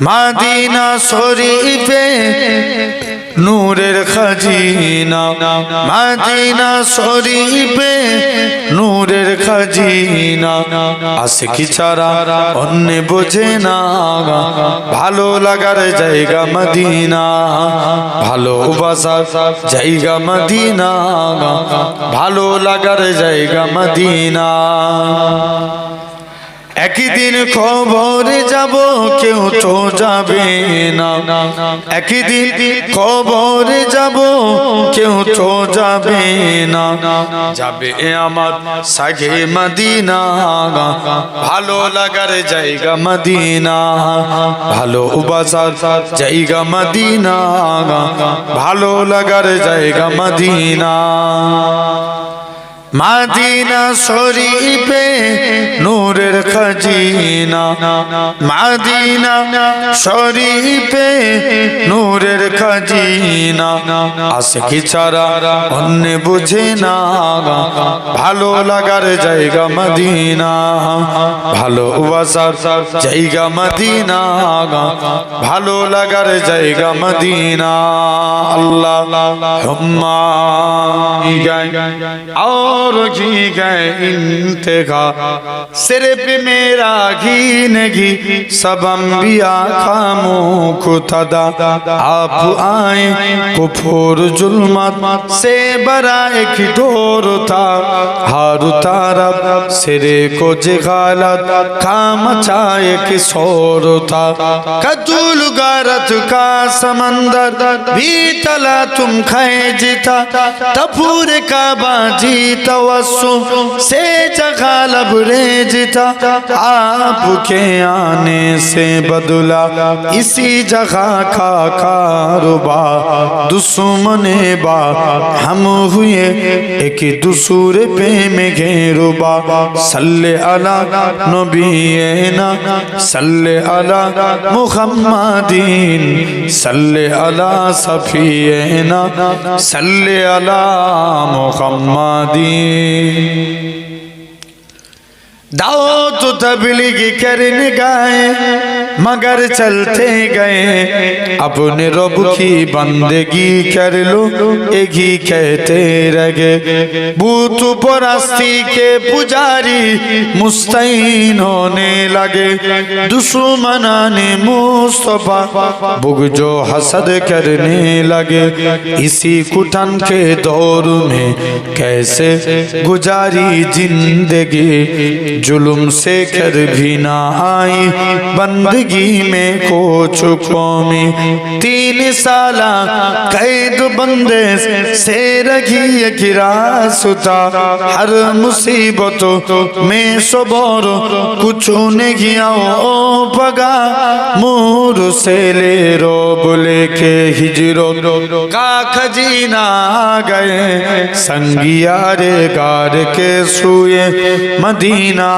মাদিনা শরীফে নূরের খাজিনা। মাদিনা শরীফে নূরের খাজিনা। আসে কি ছাড়া অন্য বোঝে না। ভালো লাগার জায়গা মদিনা। ভালোবাসার জায়গা মদিনা। ভালো লাগার জায়গা মদিনা। একদিন খবরে যাব কেউ তো যাবে না। একদিন খবরে যাব কেউ তো যাবে না। যাবে আমার সাগে মদিনা। ভালো লাগার জায়গা মদিনা। ভালো উবাসার জায়গা মদিনা। ভালো লাগার জায়গা মদিনা। মাদিনা শরীফে নূরের খাজিনা। মাদিনা শরীফে নূরের খাজিনা। আসে কি ছাড়া অন্য বুঝে না। ভালো লাগার জায়গা মদিনা। ভালোবাসার জায়গা মদিনা। ভালো লাগার জায়গা মদিনা। আল্লাহ হুম্মা। গায় और घी गए इंतहा सिर्फ मेरा घी نگی سب انبیاء خاموں کو تدا آپ آئیں کفور جلمت سے برا ایک ڈور تا ہارو تارب سرے کو جغالت کام چاہے کی سور تا قتول گارت کا سمندر بھی تلا تم کھائے جیتا تپور کا باجی توسو سے جغالب رے جیتا آپ کے کے آنے سے بدلا اسی جگہ کا کاروبار، دشمن با، ہم ہوئے ایک دوسور پہ میں گھیروبا۔ صلی علا نبینا، صلی علا محمدین سلے علا صفینا سلے علا محمدین۔ دعوت تبلیغ کرنے گائے۔ मगर चलते गए अपने रब की बंदगी कर लो एक ही कहते रहे बूत परस्ती के पुजारी मुस्तैन होने लगे दुश्मना ने मुस्तफा बुग जो हसद करने लगे इसी कुटन के दौर में कैसे गुजारी जिंदगी जुल्म से कर भी ना आई बंदगी بندگی میں کو چھپوں میں تین سالہ قید بندے سے رکھی گرا ستا ہر مصیبت میں سبور کچھ نے گیا او مور سے لے رو بلے کے ہجرو کا خجینہ گئے۔ سنگیارے گار کے سوئے مدینہ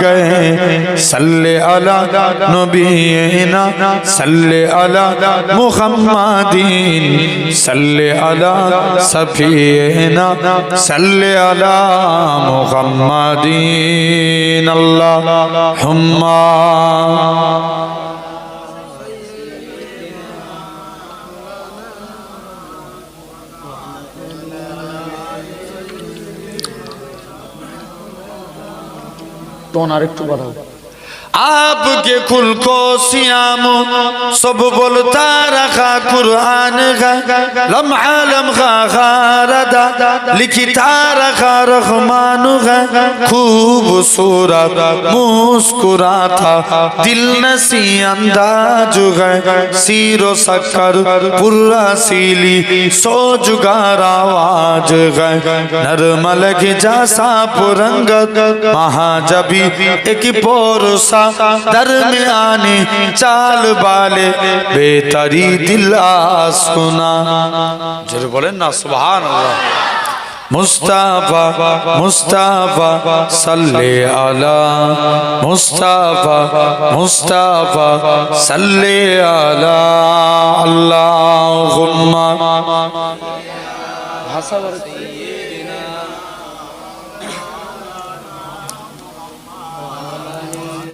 گئے۔ صلی اللہ نبی مدینہ صلی علی محمدین صلی علی سفینہ صلی علی محمدین اللہم টোন আর একটু বাড়াও آپ کے کھل کو سیام، سب بولتا رکھا قرآن کا۔ لمحہ لمحہ خاردا، لکھتا رکھا رحمان کا۔ خوبصورت مسکرا تھا دل نسی انداز گئے سیر و سکر پورا سیلی سو جگار آواز گئے نرمل کے جاسا پرنگت مہا جبی ایک پور سا درمیانے চাল বালে বেতারি দিল সোনা জোরে বলেন না সুবহান মুস্তাফা মুস্তাফা সাল্লে আলা মুস্তাফা মুস্তাফা সাল্লে আলা আল্লাহুম্মা ভাষা